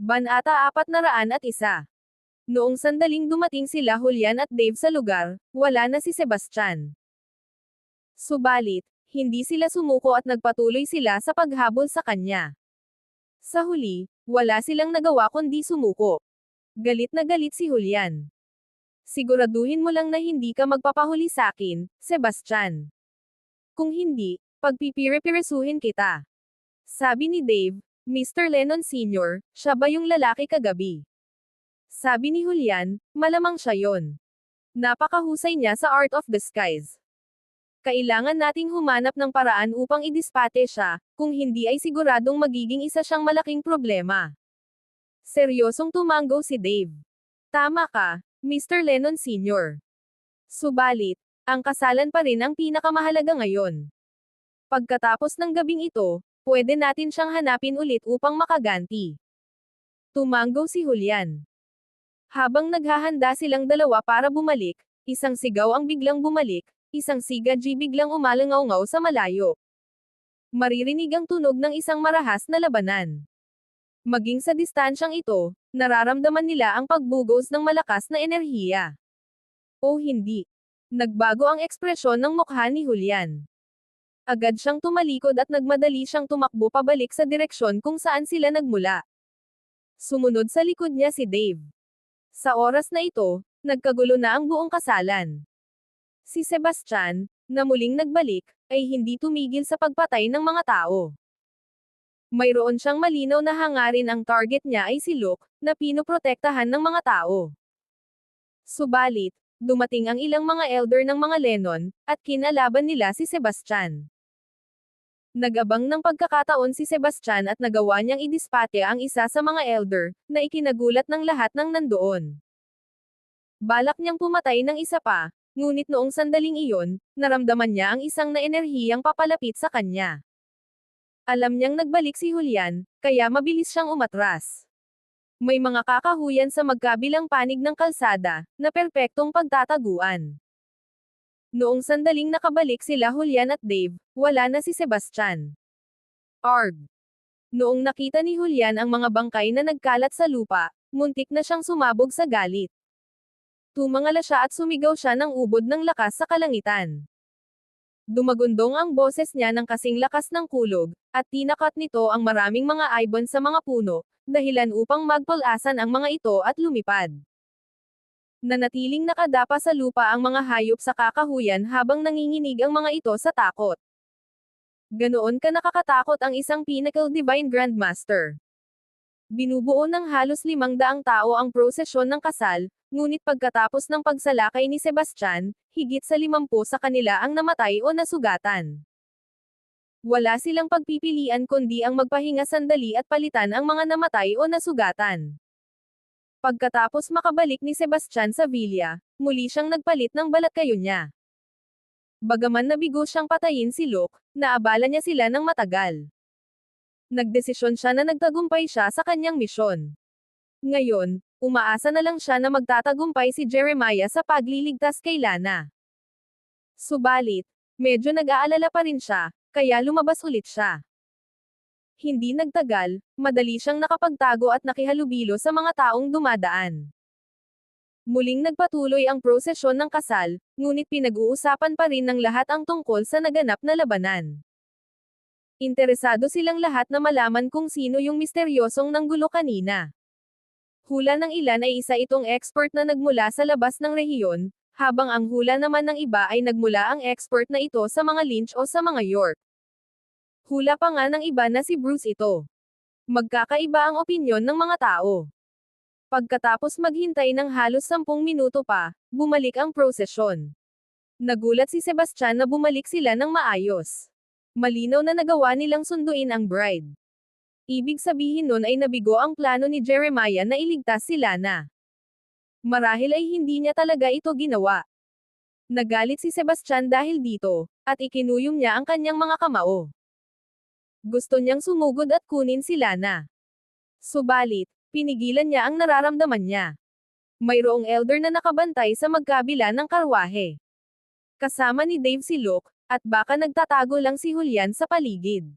Banata apat na raan at isa. Noong sandaling dumating sila Julian at Dave sa lugar, wala na si Sebastian. Subalit, hindi sila sumuko at nagpatuloy sila sa paghabol sa kanya. Sa huli, wala silang nagawa kundi sumuko. Galit na galit si Julian. Siguraduhin mo lang na hindi ka magpapahuli sa akin, Sebastian. Kung hindi, pagpipire-piresuhin kita. Sabi ni Dave, Mr. Lennon Sr., siya ba yung lalaki kagabi? Sabi ni Julian, malamang siya yon. Napakahusay niya sa Art of Disguise. Kailangan nating humanap ng paraan upang idispate siya, kung hindi ay siguradong magiging isa siyang malaking problema. Seryosong tumanggo si Dave. Tama ka, Mr. Lennon Sr. Subalit, ang kasalan pa rin ang pinakamahalaga ngayon. Pagkatapos ng gabing ito, pwede natin siyang hanapin ulit upang makaganti. Tumanggo si Julian. Habang naghahanda silang dalawa para bumalik, isang sigaw ang biglang bumalik, isang siga G biglang umalangaw sa malayo. Maririnig ang tunog ng isang marahas na labanan. Maging sa distansyang ito, nararamdaman nila ang pagbugos ng malakas na enerhiya. O hindi. Nagbago ang ekspresyon ng mukha ni Julian. Agad siyang tumalikod at nagmadali siyang tumakbo pabalik sa direksyon kung saan sila nagmula. Sumunod sa likod niya si Dave. Sa oras na ito, nagkagulo na ang buong kasalan. Si Sebastian, na muling nagbalik, ay hindi tumigil sa pagpatay ng mga tao. Mayroon siyang malinaw na hangarin ang target niya ay si Luke, na pinoprotektahan ng mga tao. Subalit, dumating ang ilang mga elder ng mga Lennon, at kinalaban nila si Sebastian. Nagabang ng pagkakataon si Sebastian at nagawa niyang idispate ang isa sa mga elder, na ikinagulat ng lahat ng nandoon. Balak niyang pumatay ng isa pa, ngunit noong sandaling iyon, naramdaman niya ang isang na enerhiyang papalapit sa kanya. Alam niyang nagbalik si Julian, kaya mabilis siyang umatras. May mga kakahuyan sa magkabilang panig ng kalsada, na perpektong pagtataguan. Noong sandaling nakabalik sila Julian at Dave, wala na si Sebastian. Arg! Noong nakita ni Julian ang mga bangkay na nagkalat sa lupa, muntik na siyang sumabog sa galit. Tumangala siya at sumigaw siya ng ubod ng lakas sa kalangitan. Dumagundong ang boses niya ng kasing lakas ng kulog, at tinakat nito ang maraming mga ibon sa mga puno, dahilan upang magpalasan ang mga ito at lumipad. Nanatiling nakadapa sa lupa ang mga hayop sa kakahuyan habang nanginginig ang mga ito sa takot. Ganoon ka nakakatakot ang isang Pinnacle Divine Grandmaster. Binubuo ng halos limang daang tao ang prosesyon ng kasal, ngunit pagkatapos ng pagsalakay ni Sebastian, higit sa limampu sa kanila ang namatay o nasugatan. Wala silang pagpipilian kundi ang magpahinga sandali at palitan ang mga namatay o nasugatan. Pagkatapos makabalik ni Sebastian sa villa, muli siyang nagpalit ng balatkayo niya. Bagaman nabigo siyang patayin si Luke, naabala niya sila ng matagal. Nagdesisyon siya na nagtagumpay siya sa kanyang misyon. Ngayon, umaasa na lang siya na magtatagumpay si Jeremiah sa pagliligtas kay Lana. Subalit, medyo nag-aalala pa rin siya, kaya lumabas ulit siya. Hindi nagtagal, madali siyang nakapagtago at nakihalubilo sa mga taong dumadaan. Muling nagpatuloy ang prosesyon ng kasal, ngunit pinag-uusapan pa rin ng lahat ang tungkol sa naganap na labanan. Interesado silang lahat na malaman kung sino yung misteryosong nanggulo kanina. Hula ng ilan ay isa itong expert na nagmula sa labas ng rehiyon, habang ang hula naman ng iba ay nagmula ang expert na ito sa mga Lynch o sa mga York. Hula pa nga ng iba na si Bruce ito. Magkakaiba ang opinyon ng mga tao. Pagkatapos maghintay ng halos sampung minuto pa, bumalik ang prosesyon. Nagulat si Sebastian na bumalik sila ng maayos. Malinaw na nagawa nilang sunduin ang bride. Ibig sabihin nun ay nabigo ang plano ni Jeremiah na iligtas si Lana. Marahil ay hindi niya talaga ito ginawa. Nagalit si Sebastian dahil dito, at ikinuyom niya ang kanyang mga kamao. Gusto niyang sumugod at kunin si Lana. Subalit, pinigilan niya ang nararamdaman niya. Mayroong elder na nakabantay sa magkabila ng karwahe. Kasama ni Dave si Luke, at baka nagtatago lang si Julian sa paligid.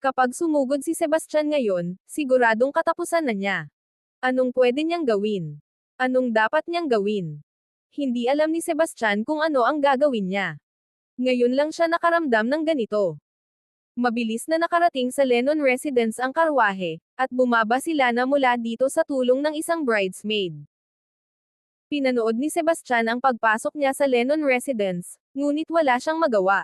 Kapag sumugod si Sebastian ngayon, siguradong katapusan na niya. Anong pwede niyang gawin? Anong dapat niyang gawin? Hindi alam ni Sebastian kung ano ang gagawin niya. Ngayon lang siya nakaramdam ng ganito. Mabilis na nakarating sa Lennon residence ang karwahe, at bumaba sila na mula dito sa tulong ng isang bridesmaid. Pinanood ni Sebastian ang pagpasok niya sa Lennon residence, ngunit wala siyang magawa.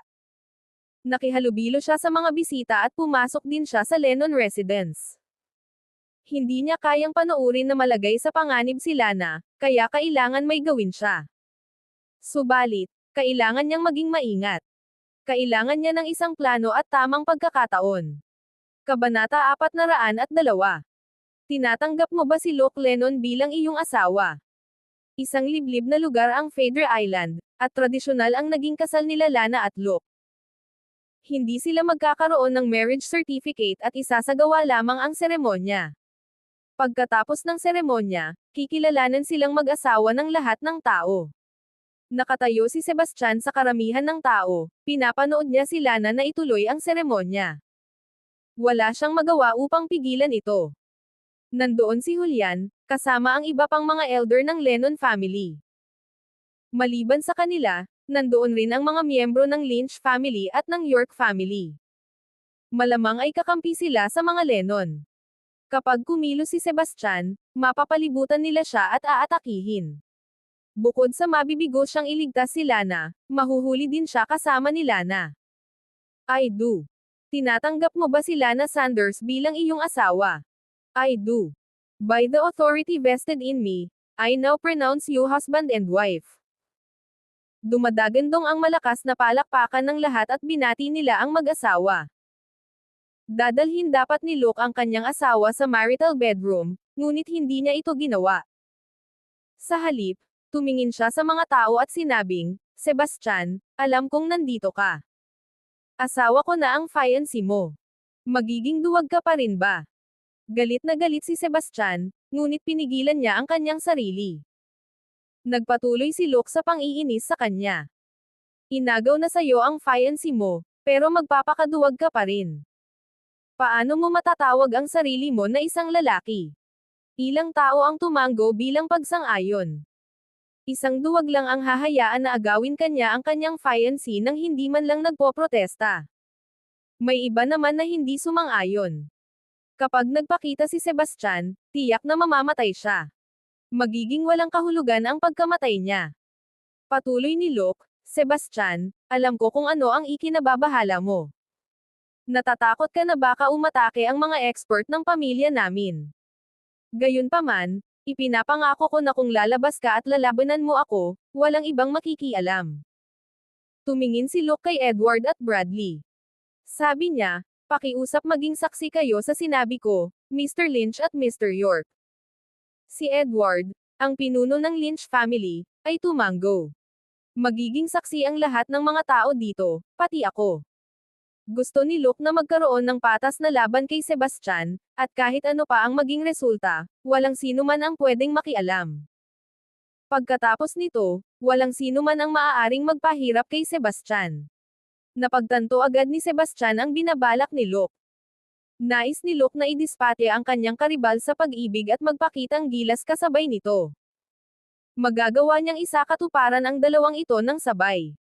Nakihalubilo siya sa mga bisita at pumasok din siya sa Lennon residence. Hindi niya kayang panoorin na malagay sa panganib si Lana, kaya kailangan may gawin siya. Subalit, kailangan niyang maging maingat. Kailangan niya ng isang plano at tamang pagkakataon. Kabanata 402. Tinatanggap mo ba si Luke Lennon bilang iyong asawa? Isang liblib na lugar ang Fader Island, at tradisyonal ang naging kasal nila Lana at Luke. Hindi sila magkakaroon ng marriage certificate at isasagawa lamang ang seremonya. Pagkatapos ng seremonya, kikilalanan silang mag-asawa ng lahat ng tao. Nakatayo si Sebastian sa karamihan ng tao, pinapanood niya si Lana na ituloy ang seremonya. Wala siyang magawa upang pigilan ito. Nandoon si Julian, kasama ang iba pang mga elder ng Lennon family. Maliban sa kanila, nandoon rin ang mga miyembro ng Lynch family at ng York family. Malamang ay kakampi sila sa mga Lennon. Kapag kumilos si Sebastian, mapapalibutan nila siya at aatakihin. Bukod sa mabibigo siyang iligtas si Lana, mahuhuli din siya kasama ni Lana. I do. Tinatanggap mo ba si Lana Sanders bilang iyong asawa? I do. By the authority vested in me, I now pronounce you husband and wife. Dumadagandong ang malakas na palakpakan ng lahat at binati nila ang mag-asawa. Dadalhin dapat ni Luke ang kanyang asawa sa marital bedroom, ngunit hindi niya ito ginawa. Sa halip, Tumingin siya sa mga tao at sinabing, Sebastian, alam kong nandito ka. Asawa ko na ang fiancé mo. Magiging duwag ka pa rin ba? Galit na galit si Sebastian, ngunit pinigilan niya ang kanyang sarili. Nagpatuloy si Luke sa pang-iinis sa kanya. Inagaw na sayo ang fiancé mo, pero magpapakaduwag ka pa rin. Paano mo matatawag ang sarili mo na isang lalaki? Ilang tao ang tumango bilang pagsang-ayon. Isang duwag lang ang hahayaan na agawin kanya ang kanyang fiancé nang hindi man lang nagpoprotesta. May iba naman na hindi sumang-ayon. Kapag nagpakita si Sebastian, tiyak na mamamatay siya. Magiging walang kahulugan ang pagkamatay niya. Patuloy ni Luke, Sebastian, alam ko kung ano ang ikinababahala mo. Natatakot ka na baka umatake ang mga expert ng pamilya namin. Gayunpaman, Ipinapangako ko na kung lalabas ka at lalabanan mo ako, walang ibang makikialam. Tumingin si Luke kay Edward at Bradley. Sabi niya, pakiusap maging saksi kayo sa sinabi ko, Mr. Lynch at Mr. York. Si Edward, ang pinuno ng Lynch family, ay tumanggo. Magiging saksi ang lahat ng mga tao dito, pati ako. Gusto ni Luke na magkaroon ng patas na laban kay Sebastian, at kahit ano pa ang maging resulta, walang sino man ang pwedeng makialam. Pagkatapos nito, walang sino man ang maaaring magpahirap kay Sebastian. Napagtanto agad ni Sebastian ang binabalak ni Luke. Nais ni Luke na idispate ang kanyang karibal sa pag-ibig at magpakitang gilas kasabay nito. Magagawa niyang isa katuparan ang dalawang ito ng sabay.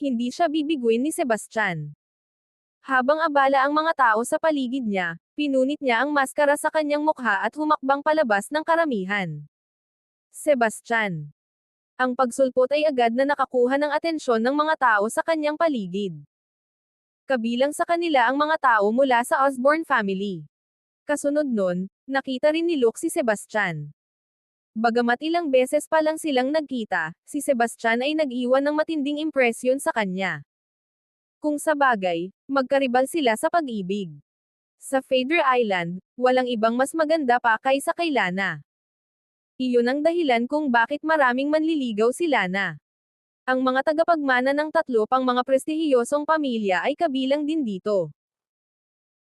Hindi siya bibiguin ni Sebastian. Habang abala ang mga tao sa paligid niya, pinunit niya ang maskara sa kanyang mukha at humakbang palabas ng karamihan. Sebastian. Ang pagsulpot ay agad na nakakuha ng atensyon ng mga tao sa kanyang paligid. Kabilang sa kanila ang mga tao mula sa Osborne family. Kasunod nun, nakita rin ni Luke si Sebastian. Bagamat ilang beses pa lang silang nagkita, si Sebastian ay nag-iwan ng matinding impresyon sa kanya. Kung sa bagay, magkaribal sila sa pag-ibig. Sa Fader Island, walang ibang mas maganda pa kaysa kay Lana. Iyon ang dahilan kung bakit maraming manliligaw si Lana. Ang mga tagapagmana ng tatlo pang mga prestihiyosong pamilya ay kabilang din dito.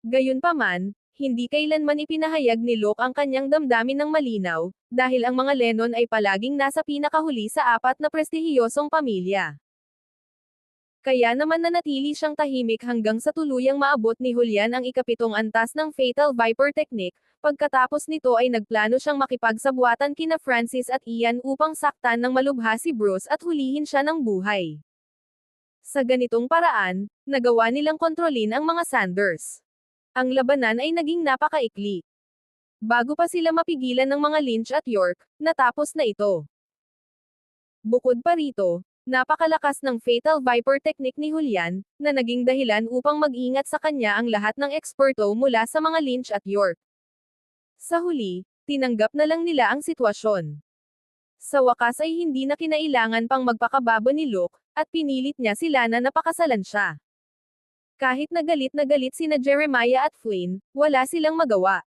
Gayunpaman, hindi kailanman ipinahayag ni Luke ang kanyang damdamin ng malinaw, dahil ang mga Lennon ay palaging nasa pinakahuli sa apat na prestihiyosong pamilya. Kaya naman nanatili siyang tahimik hanggang sa tuluyang maabot ni Julian ang ikapitong antas ng Fatal Viper Technique, pagkatapos nito ay nagplano siyang makipagsabwatan kina Francis at Ian upang saktan ng malubha si Bruce at hulihin siya ng buhay. Sa ganitong paraan, nagawa nilang kontrolin ang mga Sanders. Ang labanan ay naging napakaikli. Bago pa sila mapigilan ng mga Lynch at York, natapos na ito. Bukod pa rito, napakalakas ng Fatal Viper technique ni Julian, na naging dahilan upang mag-ingat sa kanya ang lahat ng eksperto mula sa mga Lynch at York. Sa huli, tinanggap na lang nila ang sitwasyon. Sa wakas ay hindi na kinailangan pang magpakababo ni Luke, at pinilit niya sila na napakasalan siya. Kahit nagalit na galit sina Jeremiah at Flynn, wala silang magawa.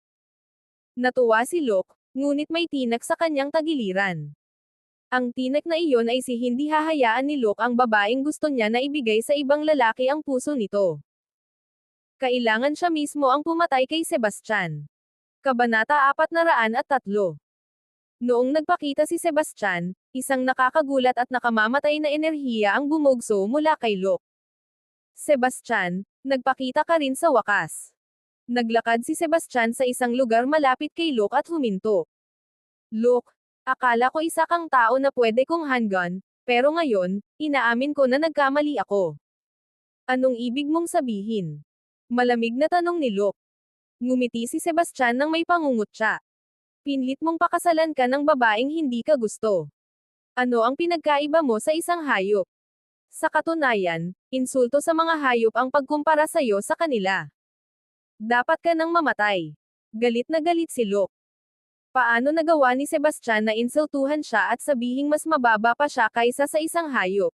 Natuwa si Luke, ngunit may tinak sa kanyang tagiliran. Ang tinak na iyon ay si hindi hahayaan ni Luke ang babaeng gusto niya na ibigay sa ibang lalaki ang puso nito. Kailangan siya mismo ang pumatay kay Sebastian. Kabanata 403 Noong nagpakita si Sebastian, isang nakakagulat at nakamamatay na enerhiya ang bumugso mula kay Luke. Sebastian, nagpakita ka rin sa wakas. Naglakad si Sebastian sa isang lugar malapit kay Luke at huminto. Luke, akala ko isa kang tao na pwede kong handgun, pero ngayon, inaamin ko na nagkamali ako. Anong ibig mong sabihin? Malamig na tanong ni Luke. Ngumiti si Sebastian nang may pangungutya. Pinlit mong pakasalan ka ng babaeng hindi ka gusto. Ano ang pinagkaiba mo sa isang hayop? Sa katunayan, insulto sa mga hayop ang pagkumpara sa iyo sa kanila. Dapat ka nang mamatay. Galit na galit si Luke. Paano nagawa ni Sebastian na insultuhan siya at sabihing mas mababa pa siya kaysa sa isang hayop?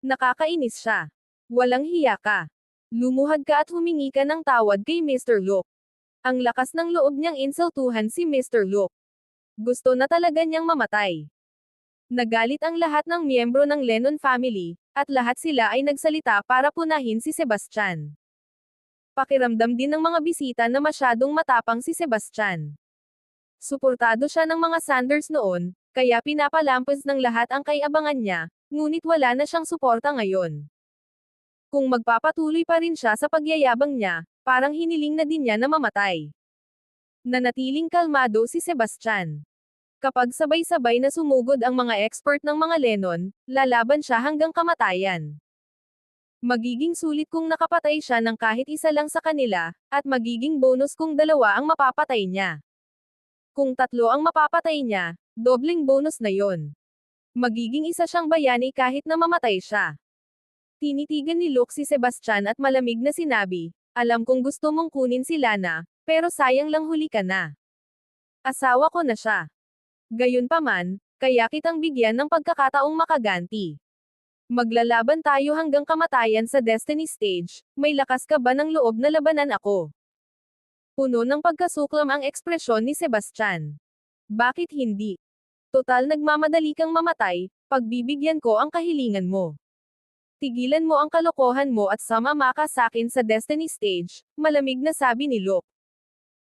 Nakakainis siya. Walang hiya ka. Lumuhad ka at humingi ka ng tawad kay Mr. Luke. Ang lakas ng loob niyang insultuhan si Mr. Luke. Gusto na talaga niyang mamatay. Nagalit ang lahat ng miyembro ng Lennon family, at lahat sila ay nagsalita para punahin si Sebastian. Pakiramdam din ng mga bisita na masyadong matapang si Sebastian. Suportado siya ng mga Sanders noon, kaya pinapalampas ng lahat ang kaiabangan niya, ngunit wala na siyang suporta ngayon. Kung magpapatuloy pa rin siya sa pagyayabang niya, parang hiniling na din niya na mamatay. Nanatiling kalmado si Sebastian. Kapag sabay-sabay na sumugod ang mga expert ng mga Lennon, lalaban siya hanggang kamatayan. Magiging sulit kung nakapatay siya ng kahit isa lang sa kanila, at magiging bonus kung dalawa ang mapapatay niya. Kung tatlo ang mapapatay niya, dobling bonus na yon. Magiging isa siyang bayani kahit na mamatay siya. Tinitigan ni Luke si Sebastian at malamig na sinabi, alam kong gusto mong kunin si Lana, pero sayang lang huli ka na. Asawa ko na siya. Gayunpaman, kaya kitang bigyan ng pagkakataong makaganti. Maglalaban tayo hanggang kamatayan sa Destiny Stage, may lakas ka ba ng loob na labanan ako? Puno ng pagkasuklam ang ekspresyon ni Sebastian. Bakit hindi? Total nagmamadali kang mamatay, pagbibigyan ko ang kahilingan mo. Tigilan mo ang kalokohan mo at sumama ka sa akin sa Destiny Stage, malamig na sabi ni Luke.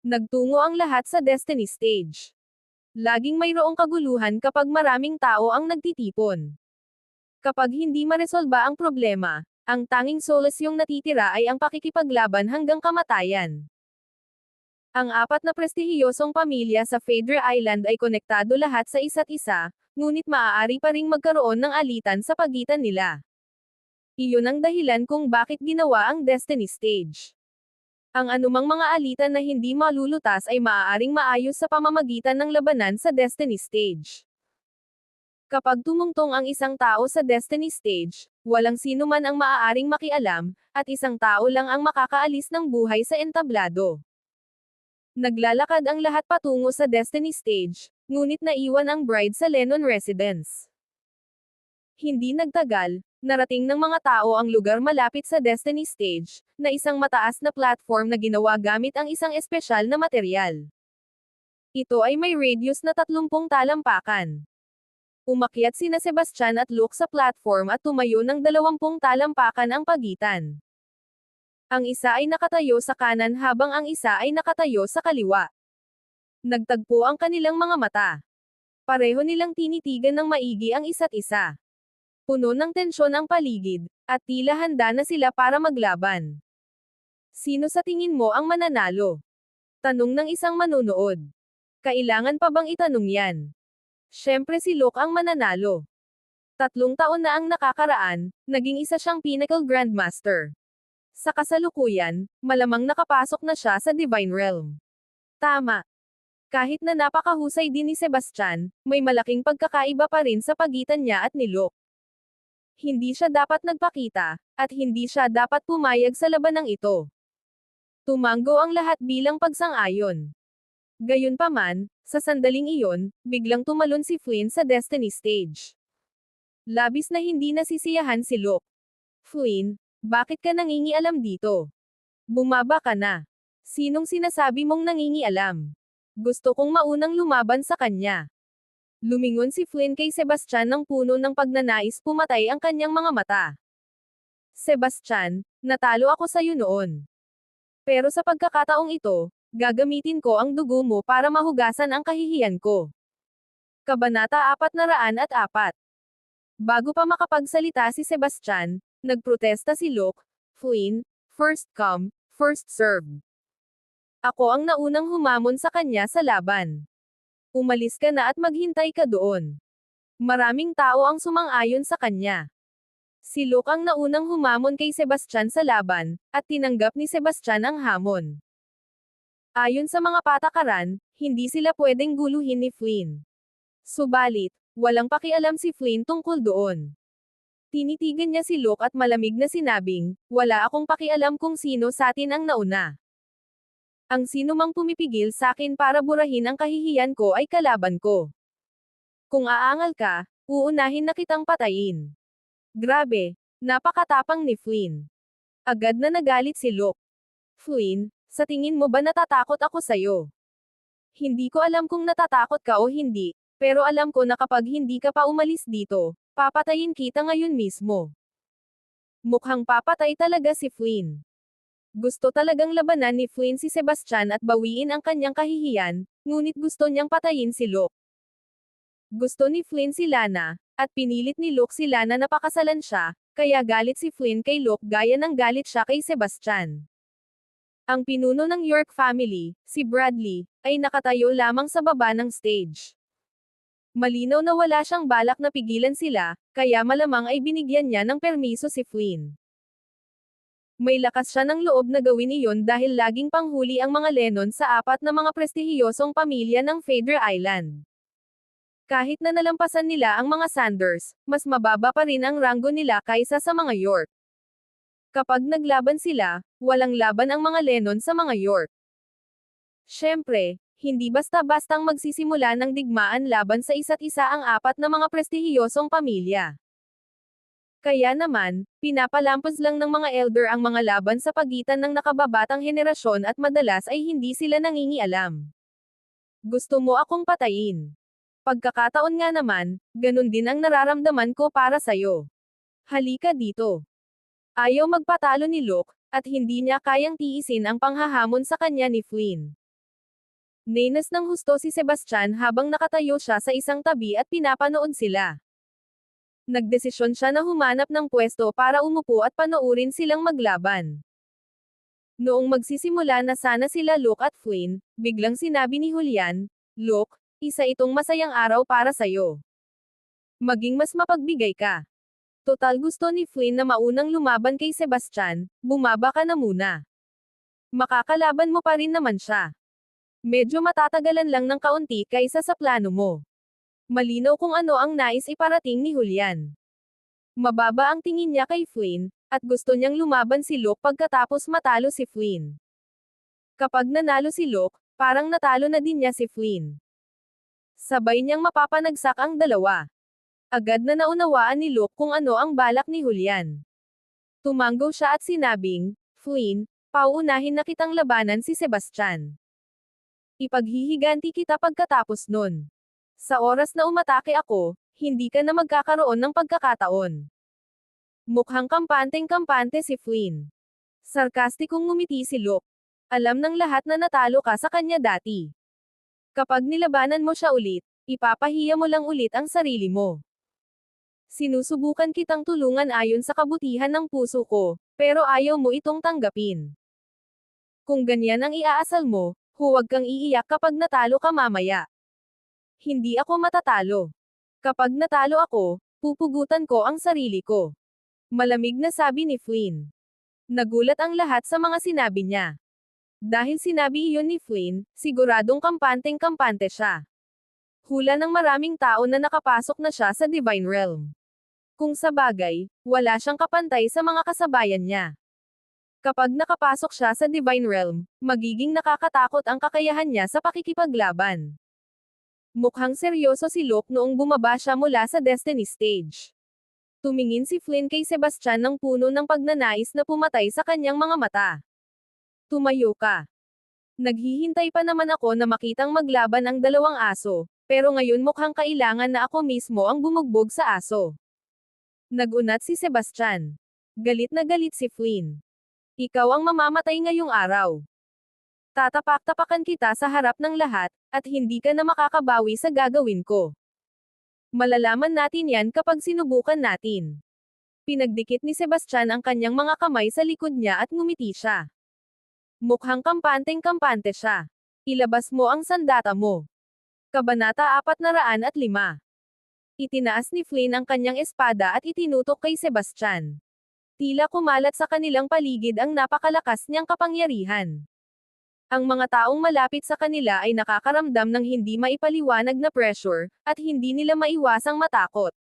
Nagtungo ang lahat sa Destiny Stage. Laging mayroong kaguluhan kapag maraming tao ang nagtitipon. Kapag hindi maresolba ang problema, ang tanging solace yung natitira ay ang pakikipaglaban hanggang kamatayan. Ang apat na prestihiyosong pamilya sa Phaedra Island ay konektado lahat sa isa't isa, ngunit maaari pa ring magkaroon ng alitan sa pagitan nila. Iyon ang dahilan kung bakit ginawa ang Destiny Stage. Ang anumang mga alitan na hindi malulutas ay maaaring maayos sa pamamagitan ng labanan sa Destiny Stage. Kapag tumungtong ang isang tao sa Destiny Stage, walang sino man ang maaaring makialam, at isang tao lang ang makakaalis ng buhay sa entablado. Naglalakad ang lahat patungo sa Destiny Stage, ngunit naiwan ang bride sa Lennon residence. Hindi nagtagal, narating ng mga tao ang lugar malapit sa Destiny Stage, na isang mataas na platform na ginawa gamit ang isang espesyal na material. Ito ay may radius na 30 talampakan. Umakyat sina Sebastian at Luke sa platform at tumayo ng 20 talampakan ang pagitan. Ang isa ay nakatayo sa kanan habang ang isa ay nakatayo sa kaliwa. Nagtagpo ang kanilang mga mata. Pareho nilang tinitigan ng maigi ang isa't isa. Puno ng tensyon ang paligid, at tila handa na sila para maglaban. Sino sa tingin mo ang mananalo? Tanong ng isang manunood. Kailangan pa bang itanong yan? Siyempre si Luke ang mananalo. Tatlong taon na ang nakakaraan, naging isa siyang Pinnacle Grandmaster. Sa kasalukuyan, malamang nakapasok na siya sa Divine Realm. Tama. Kahit na napakahusay din ni Sebastian, may malaking pagkakaiba pa rin sa pagitan niya at ni Luke. Hindi siya dapat nagpakita, at hindi siya dapat pumayag sa labanang ito. Tumanggo ang lahat bilang pagsang-ayon. Gayunpaman, sa sandaling iyon, biglang tumalon si Flynn sa Destiny Stage. Labis na hindi nasisiyahan si Luke. Flynn, bakit ka nangingialam dito? Bumaba ka na. Sinong sinasabi mong nangingialam? Gusto kong maunang lumaban sa kanya. Lumingon si Flynn kay Sebastian ng puno ng pagnanais pumatay ang kanyang mga mata. Sebastian, natalo ako sa iyo noon. Pero sa pagkakataong ito, gagamitin ko ang dugo mo para mahugasan ang kahihiyan ko. Kabanata 404 Bago pa makapagsalita si Sebastian, nagprotesta si Luke, Flynn, first come, first served. Ako ang naunang humamon sa kanya sa laban. Umalis ka na at maghintay ka doon. Maraming tao ang sumang-ayon sa kanya. Si Luke ang naunang humamon kay Sebastian sa laban, at tinanggap ni Sebastian ang hamon. Ayon sa mga patakaran, hindi sila pwedeng guluhin ni Flynn. Subalit, walang pakialam si Flynn tungkol doon. Tinitigan niya si Luke at malamig na sinabing, wala akong pakialam kung sino sa atin ang nauna. Ang sino mang pumipigil sa akin para burahin ang kahihiyan ko ay kalaban ko. Kung aangal ka, uunahin na kitang patayin. Grabe, napakatapang ni Flynn. Agad na nagalit si Luke. Flynn, sa tingin mo ba natatakot ako sa'yo? Hindi ko alam kung natatakot ka o hindi, pero alam ko na kapag hindi ka pa umalis dito, papatayin kita ngayon mismo. Mukhang papatay talaga si Flynn. Gusto talagang labanan ni Flynn si Sebastian at bawiin ang kanyang kahihiyan, ngunit gusto niyang patayin si Luke. Gusto ni Flynn si Lana, at pinilit ni Luke si Lana na pakasalan siya, kaya galit si Flynn kay Luke gaya ng galit siya kay Sebastian. Ang pinuno ng York family, si Bradley, ay nakatayo lamang sa baba ng stage. Malinaw na wala siyang balak na pigilan sila, kaya malamang ay binigyan niya ng permiso si Flynn. May lakas siya ng loob na gawin iyon dahil laging panghuli ang mga Lennon sa apat na mga prestihiyosong pamilya ng Fader Island. Kahit na nalampasan nila ang mga Sanders, mas mababa pa rin ang ranggo nila kaysa sa mga York. Kapag naglaban sila, walang laban ang mga Lennon sa mga York. Siyempre, hindi basta-bastang magsisimula ng digmaan laban sa isa't isa ang apat na mga prestihiyosong pamilya. Kaya naman, pinapalampos lang ng mga elder ang mga laban sa pagitan ng nakababatang henerasyon at madalas ay hindi sila nangingialam. Gusto mo akong patayin. Pagkakataon nga naman, ganun din ang nararamdaman ko para sayo. Halika dito. Ayaw magpatalo ni Luke, at hindi niya kayang tiisin ang panghahamon sa kanya ni Flynn. Nenas ng husto si Sebastian habang nakatayo siya sa isang tabi at pinapanood sila nagdesisyon siya na humanap ng pwesto para umupo at panoorin silang maglaban. Noong magsisimula na sana sila Luke at Flynn, biglang sinabi ni Julian, Luke, isa itong masayang araw para sayo. Maging mas mapagbigay ka. Total gusto ni Flynn na maunang lumaban kay Sebastian, bumaba ka na muna. Makakalaban mo pa rin naman siya. Medyo matatagalan lang ng kaunti kaysa sa plano mo. Malinaw kung ano ang nais iparating ni Julian. Mababa ang tingin niya kay Flynn, at gusto niyang lumaban si Luke pagkatapos matalo si Flynn. Kapag nanalo si Luke, parang natalo na din niya si Flynn. Sabay niyang mapapanagsak ang dalawa. Agad na naunawaan ni Luke kung ano ang balak ni Julian. Tumanggo siya at sinabing, Flynn, pauunahin na kitang labanan si Sebastian. Ipaghihiganti kita pagkatapos nun. Sa oras na umatake ako, hindi ka na magkakaroon ng pagkakataon. Mukhang kampanteng-kampante si Flynn. Sarkastikong ngumiti si Luke. Alam ng lahat na natalo ka sa kanya dati. Kapag nilabanan mo siya ulit, ipapahiya mo lang ulit ang sarili mo. Sinusubukan kitang tulungan ayon sa kabutihan ng puso ko, pero ayaw mo itong tanggapin. Kung ganyan ang iaasal mo, huwag kang iiyak kapag natalo ka mamaya. Hindi ako matatalo. Kapag natalo ako, pupugutan ko ang sarili ko. Malamig na sabi ni Flynn. Nagulat ang lahat sa mga sinabi niya. Dahil sinabi iyon ni Flynn, siguradong kampanteng-kampante siya. Hula ng maraming tao na nakapasok na siya sa Divine Realm. Kung sa bagay, wala siyang kapantay sa mga kasabayan niya. Kapag nakapasok siya sa Divine Realm, magiging nakakatakot ang kakayahan niya sa pakikipaglaban. Mukhang seryoso si Luke noong bumaba siya mula sa Destiny Stage. Tumingin si Flynn kay Sebastian ng puno ng pagnanais na pumatay sa kanyang mga mata. Tumayo ka. Naghihintay pa naman ako na makitang maglaban ang dalawang aso, pero ngayon mukhang kailangan na ako mismo ang bumugbog sa aso. Nagunat si Sebastian. Galit na galit si Flynn. Ikaw ang mamamatay ngayong araw. Tatapak-tapakan kita sa harap ng lahat, at hindi ka na makakabawi sa gagawin ko. Malalaman natin yan kapag sinubukan natin. Pinagdikit ni Sebastian ang kanyang mga kamay sa likod niya at ngumiti siya. Mukhang kampanteng-kampante siya. Ilabas mo ang sandata mo. Kabanata 405. Itinaas ni Flynn ang kanyang espada at itinutok kay Sebastian. Tila kumalat sa kanilang paligid ang napakalakas niyang kapangyarihan. Ang mga taong malapit sa kanila ay nakakaramdam ng hindi maipaliwanag na pressure, at hindi nila maiwasang matakot.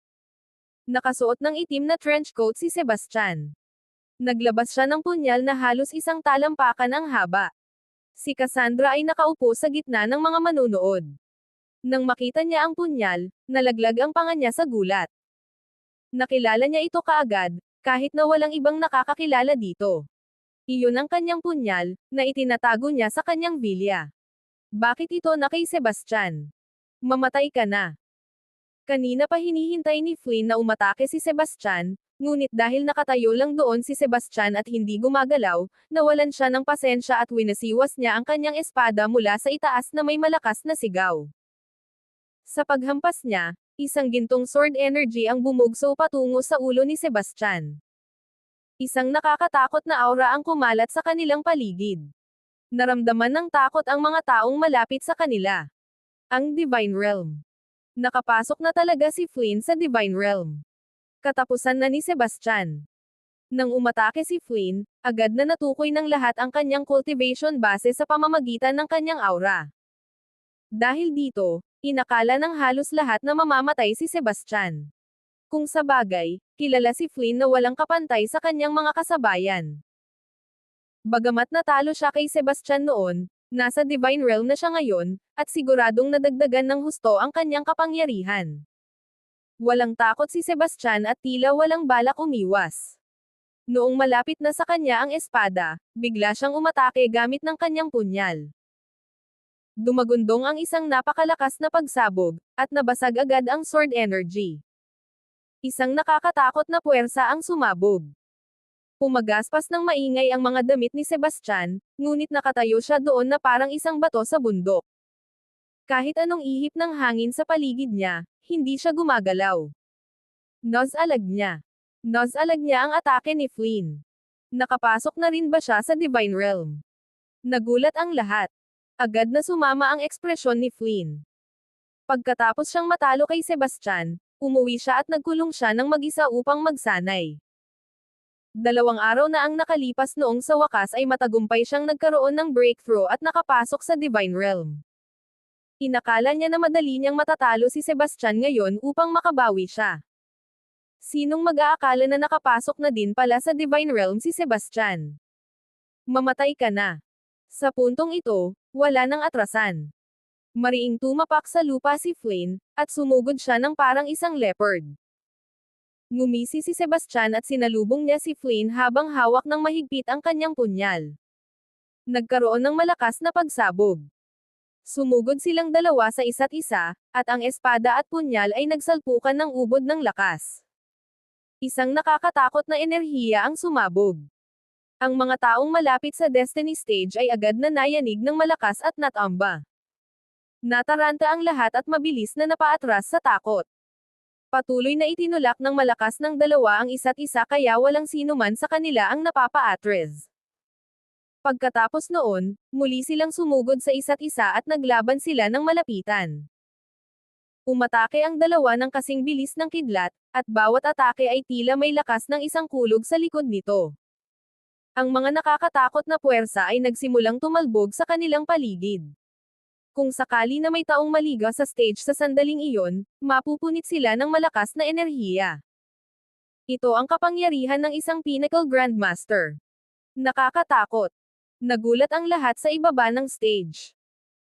Nakasuot ng itim na trench coat si Sebastian. Naglabas siya ng punyal na halos isang talampakan ang haba. Si Cassandra ay nakaupo sa gitna ng mga manunood. Nang makita niya ang punyal, nalaglag ang panga niya sa gulat. Nakilala niya ito kaagad, kahit na walang ibang nakakakilala dito. Iyon ang kanyang punyal, na itinatago niya sa kanyang bilya. Bakit ito na kay Sebastian? Mamatay ka na. Kanina pa hinihintay ni Flynn na umatake si Sebastian, ngunit dahil nakatayo lang doon si Sebastian at hindi gumagalaw, nawalan siya ng pasensya at winasiwas niya ang kanyang espada mula sa itaas na may malakas na sigaw. Sa paghampas niya, isang gintong sword energy ang bumugso patungo sa ulo ni Sebastian. Isang nakakatakot na aura ang kumalat sa kanilang paligid. Naramdaman ng takot ang mga taong malapit sa kanila. Ang Divine Realm. Nakapasok na talaga si Flynn sa Divine Realm. Katapusan na ni Sebastian. Nang umatake si Flynn, agad na natukoy ng lahat ang kanyang cultivation base sa pamamagitan ng kanyang aura. Dahil dito, inakala ng halos lahat na mamamatay si Sebastian. Kung sa bagay, kilala si Flynn na walang kapantay sa kanyang mga kasabayan. Bagamat natalo siya kay Sebastian noon, nasa Divine Realm na siya ngayon, at siguradong nadagdagan ng husto ang kanyang kapangyarihan. Walang takot si Sebastian at tila walang balak umiwas. Noong malapit na sa kanya ang espada, bigla siyang umatake gamit ng kanyang punyal. Dumagundong ang isang napakalakas na pagsabog, at nabasag agad ang sword energy. Isang nakakatakot na puwersa ang sumabog. Pumagaspas ng maingay ang mga damit ni Sebastian, ngunit nakatayo siya doon na parang isang bato sa bundok. Kahit anong ihip ng hangin sa paligid niya, hindi siya gumagalaw. Noz-alag niya. Noz-alag niya ang atake ni Flynn. Nakapasok na rin ba siya sa Divine Realm? Nagulat ang lahat. Agad na sumama ang ekspresyon ni Flynn. Pagkatapos siyang matalo kay Sebastian, umuwi siya at nagkulong siya ng mag-isa upang magsanay. Dalawang araw na ang nakalipas noong sa wakas ay matagumpay siyang nagkaroon ng breakthrough at nakapasok sa Divine Realm. Inakala niya na madali niyang matatalo si Sebastian ngayon upang makabawi siya. Sinong mag-aakala na nakapasok na din pala sa Divine Realm si Sebastian? Mamatay ka na. Sa puntong ito, wala nang atrasan. Mariing tumapak sa lupa si Flynn, at sumugod siya ng parang isang leopard. Ngumisi si Sebastian at sinalubong niya si Flynn habang hawak ng mahigpit ang kanyang punyal. Nagkaroon ng malakas na pagsabog. Sumugod silang dalawa sa isa't isa, at ang espada at punyal ay nagsalpukan ng ubod ng lakas. Isang nakakatakot na enerhiya ang sumabog. Ang mga taong malapit sa Destiny Stage ay agad na nayanig ng malakas at natamba. Nataranta ang lahat at mabilis na napaatras sa takot. Patuloy na itinulak ng malakas ng dalawa ang isa't isa kaya walang sino man sa kanila ang napapaatres. Pagkatapos noon, muli silang sumugod sa isa't isa at naglaban sila ng malapitan. Umatake ang dalawa ng kasing bilis ng kidlat, at bawat atake ay tila may lakas ng isang kulog sa likod nito. Ang mga nakakatakot na puwersa ay nagsimulang tumalbog sa kanilang paligid. Kung sakali na may taong maliga sa stage sa sandaling iyon, mapupunit sila ng malakas na enerhiya. Ito ang kapangyarihan ng isang Pinnacle Grandmaster. Nakakatakot. Nagulat ang lahat sa ibaba ng stage.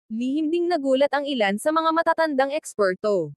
Lihim ding nagulat ang ilan sa mga matatandang eksperto.